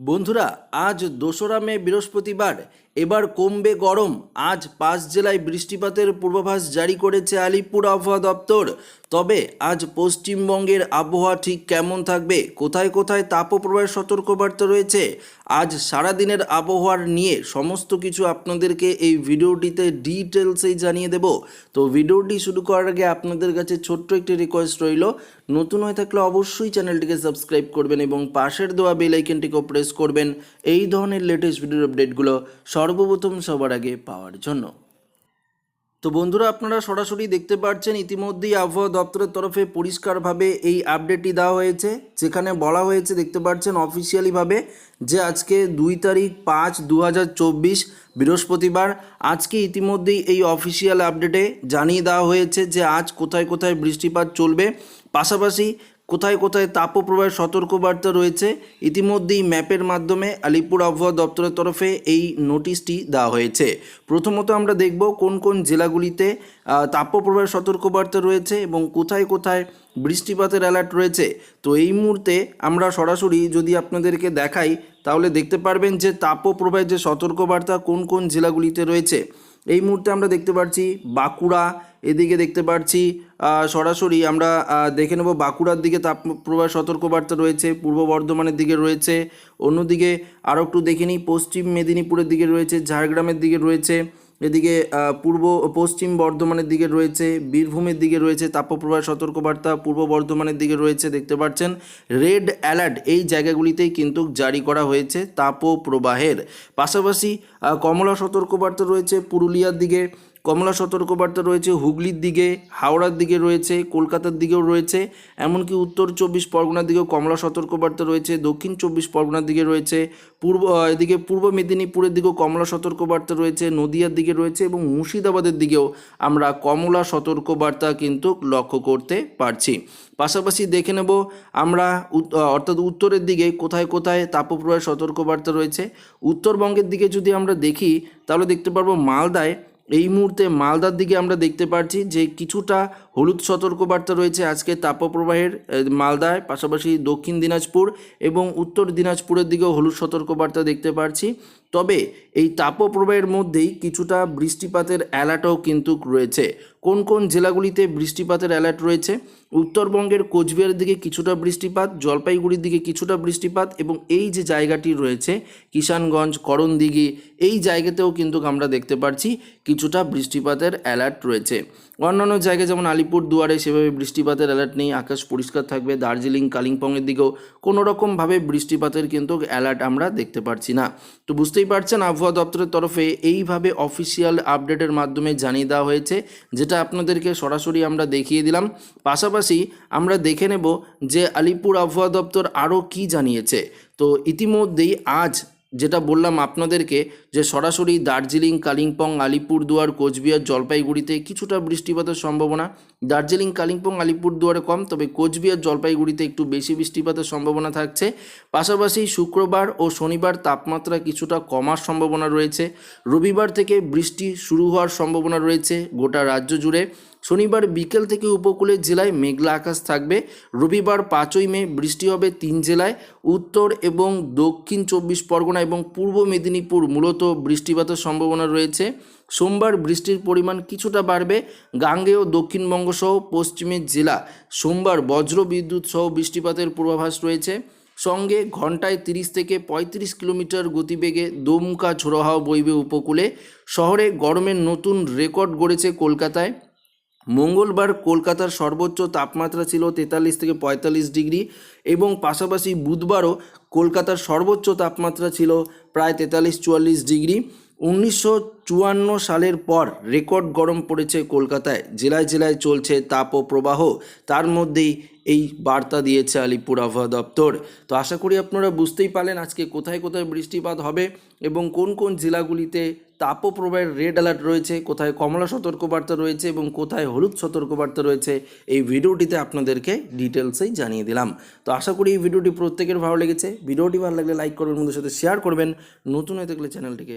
বন্ধুরা, আজ দোসরা মে, বৃহস্পতিবার। এবার কমবে গরম। আজ পাঁচ জেলায় বৃষ্টিপাতের পূর্বাভাস জারি করেছে আলিপুর আবহাওয়া দপ্তর। তবে আজ পশ্চিমবঙ্গের আবহাওয়া ঠিক কেমন থাকবে? কোথায় কোথায় তাপপ্রবাহের সতর্কবার্তা রয়েছে? আজ সারাদিনের আবহাওয়ার নিয়ে সমস্ত কিছু আপনাদেরকে এই ভিডিওটিতে ডিটেলসেই জানিয়ে দেব। তো ভিডিওটি শুরু করার আগে আপনাদের কাছে ছোট্ট একটি রিকোয়েস্ট রইল। নতুন হয়ে থাকলে অবশ্যই চ্যানেলটিকে সাবস্ক্রাইব করবেন এবং পাশের দেওয়া বেল আইকনটিকেও প্রেস করবেন। এই ধরনের লেটেস্ট ভিডিওর আপডেটগুলো সর্বপ্রথম সবার আগে পাওয়ার জন্য। তো বন্ধুরা, আপনারা সরাসরি দেখতে পাচ্ছেন ইতিমধ্যেই আবহাওয়া দপ্তরের তরফে পরিষ্কারভাবে এই আপডেটটি দেওয়া হয়েছে, যেখানে বলা হয়েছে, দেখতে পাচ্ছেন অফিসিয়ালিভাবে যে আজকে দুই তারিখ পাঁচ দু বৃহস্পতিবার। আজকে ইতিমধ্যেই এই অফিসিয়াল আপডেটে জানিয়ে দেওয়া হয়েছে যে আজ কোথায় কোথায় বৃষ্টিপাত চলবে। পাশাপাশি কোথায় কোথায় তাপপ্রবাহের সতর্কবার্তা রয়েছে, ইতিমধ্যেই ম্যাপের মাধ্যমে আলিপুর আবহাওয়া দপ্তরের তরফে এই নোটিশটি দেওয়া হয়েছে। প্রথমত আমরা দেখব কোন কোন জেলাগুলিতে তাপপ্রবাহের সতর্কবার্তা রয়েছে এবং কোথায় কোথায় বৃষ্টিপাতের অ্যালার্ট রয়েছে। তো এই মুহূর্তে আমরা সরাসরি যদি আপনাদেরকে দেখাই, তাহলে দেখতে পারবেন যে তাপপ্রবাহের যে সতর্কবার্তা কোন কোন জেলাগুলিতে রয়েছে। এই মুহূর্তে আমরা দেখতে পাচ্ছি বাঁকুড়া এদিকে দেখতে পাচ্ছি সরাসরি আমরা দেখে নেব বাঁকুড়ার দিকে তাপপ্রবাহ সতর্কবার্তা রয়েছে, পূর্ব বর্ধমানের দিকে রয়েছে, অন্যদিকে আরও একটু দেখে নিই, পশ্চিম মেদিনীপুরের দিকে রয়েছে, ঝাড়গ্রামের দিকে রয়েছে, এদিকে পূর্ব, পশ্চিম বর্ধমানের দিকে রয়েছে, বীরভূমের দিকে রয়েছে তাপপ্রবাহ সতর্কবার্তা, পূর্ব বর্ধমানের দিকে রয়েছে, দেখতে পাচ্ছেন, রেড অ্যালার্ট এই জায়গাগুলিতেই কিন্তু জারি করা হয়েছে তাপপ্রবাহের। পাশাপাশি কমলা সতর্কবার্তা রয়েছে, পুরুলিয়ার দিকে কমলা সতর্কবার্তা রয়েছে, হুগলির দিকে, হাওড়ার দিকে রয়েছে, কলকাতার দিকেও রয়েছে, এমনকি উত্তর চব্বিশ পরগনার দিকেও কমলা সতর্কবার্তা রয়েছে, দক্ষিণ চব্বিশ পরগনার দিকে রয়েছে, পূর্ব এদিকে পূর্ব মেদিনীপুরের দিকেও কমলা সতর্কবার্তা রয়েছে, নদিয়ার দিকে রয়েছে এবং মুর্শিদাবাদের দিকেও আমরা কমলা সতর্কবার্তা কিন্তু লক্ষ্য করতে পারছি। পাশাপাশি দেখে নেব আমরা অর্থাৎ উত্তরের দিকে কোথায় কোথায় তাপপ্রবাহের সতর্কবার্তা রয়েছে। উত্তরবঙ্গের দিকে যদি আমরা দেখি, তাহলে দেখতে পারব মালদায় এই মুহূর্তে মালদার দিকে আমরা দেখতে পাচ্ছি যে কিছুটা হলুদ সতর্কবার্তা রয়েছে আজকে তাপপ্রবাহের মালদায়, পাশাপাশি দক্ষিণ দিনাজপুর এবং উত্তর দিনাজপুরের দিকেও হলুদ সতর্কবার্তা দেখতে পাচ্ছি তবে এই তাপপ্রবাহের মধ্যেই কিছুটা বৃষ্টিপাতের অ্যালার্টও কিন্তু রয়েছে। কোন কোন জেলাগুলিতে বৃষ্টিপাতের অ্যালার্ট রয়েছে? উত্তরবঙ্গের কোচবিহারের দিকে কিছুটা বৃষ্টিপাত, জলপাইগুড়ির দিকে কিছুটা বৃষ্টিপাত এবং এই যে জায়গাটি রয়েছে, কিষানগঞ্জ, করণদিঘি, এই জায়গাতেও কিন্তু আমরা দেখতে পাচ্ছি কিছুটা বৃষ্টিপাতের অ্যালার্ট রয়েছে। অন্যান্য জায়গায় যেমন আলিপুর দুয়ারে সেভাবে বৃষ্টিপাতের অ্যালার্ট নেই, আকাশ পরিষ্কার থাকবে, দার্জিলিং, কালিম্পংয়ের দিকেও কোনো রকমভাবে বৃষ্টিপাতের কিন্তু অ্যালার্ট আমরা দেখতে পাচ্ছি না। তো বুঝতেই পারছেন, আবহাওয়া দপ্তরের তরফে এইভাবে অফিসিয়াল আপডেটের মাধ্যমে জানিয়ে দেওয়া হয়েছে, যেটা আপনাদেরকে সরাসরি আমরা দেখিয়ে দিলাম। পাশাপাশি আমরা দেখে নেব যে আলিপুর আবহাওয়া দপ্তর আরও কি জানিয়েছে। তো ইতিমধ্যেই আজ যেটা বললাম আপনাদেরকে যে সরাসরি দার্জিলিং, কালিম্পং, আলিপুরদুয়ার, কোচবিহার, জলপাইগুড়িতে কিছুটা বৃষ্টিপাতের সম্ভাবনা। দার্জিলিং, কালিম্পং, আলিপুরদুয়ারে কম, তবে কোচবিহার, জলপাইগুড়িতে একটু বেশি বৃষ্টিপাতের সম্ভাবনা থাকছে। পাশাপাশি শুক্রবার ও শনিবার তাপমাত্রা কিছুটা কমার সম্ভাবনা রয়েছে। রবিবার থেকে বৃষ্টি শুরু হওয়ার সম্ভাবনা রয়েছে গোটা রাজ্য জুড়ে। শনিবার বিকেল থেকে উপকূলের জেলায় মেঘলা আকাশ থাকবে। রবিবার পাঁচই মে বৃষ্টি হবে তিন জেলায়। উত্তর এবং দক্ষিণ চব্বিশ পরগনা এবং পূর্ব মেদিনীপুর মূলত বৃষ্টিপাতের সম্ভাবনা রয়েছে। সোমবার বৃষ্টির পরিমাণ কিছুটা বাড়বে। গাঙ্গেয় দক্ষিণবঙ্গ সহ পশ্চিমের জেলা সোমবার বজ্র বিদ্যুৎ সহ বৃষ্টিপাতের পূর্বাভাস রয়েছে। সঙ্গে ঘন্টায় তিরিশ থেকে পঁয়ত্রিশ কিলোমিটার গতিবেগে দমকা ঝোড়ো হাওয়া বইবে উপকূলে। শহরে গরমের নতুন রেকর্ড গড়েছে কলকাতায়। মঙ্গলবার কলকাতার সর্বোচ্চ তাপমাত্রা ছিল তেতাল্লিশ থেকে পঁয়তাল্লিশ ডিগ্রি এবং পাশাপাশি বুধবারও কলকাতার সর্বোচ্চ তাপমাত্রা ছিল প্রায় তেতাল্লিশ চুয়াল্লিশ ডিগ্রি। উনিশশো চুয়ান্ন সালের পর রেকর্ড গরম পড়েছে কলকাতায়। জেলায় জেলায় চলছে তাপ ও প্রবাহ। তার মধ্যেই এই বার্তা দিয়েছে আলিপুর আবহাওয়া দপ্তর। তো আশা করি আপনারা বুঝতেই পারলেন আজকে কোথায় কোথায় বৃষ্টিপাত হবে এবং কোন কোন জেলাগুলিতে তাপপ্রবাহের রেড অ্যালার্ট রয়েছে, কোথায় কমলা সতর্কবার্তা রয়েছে এবং কোথায় হলুদ সতর্কবার্তা রয়েছে, এই ভিডিওটিতে আপনাদেরকে ডিটেলসেই জানিয়ে দিলাম। তো আশা করি এই ভিডিওটি প্রত্যেকের ভালো লেগেছে। ভিডিওটি ভালো লাগলে লাইক করবেন, বন্ধুদের সাথে শেয়ার করবেন। নতুন হয়ে থাকলে চ্যানেলটিকে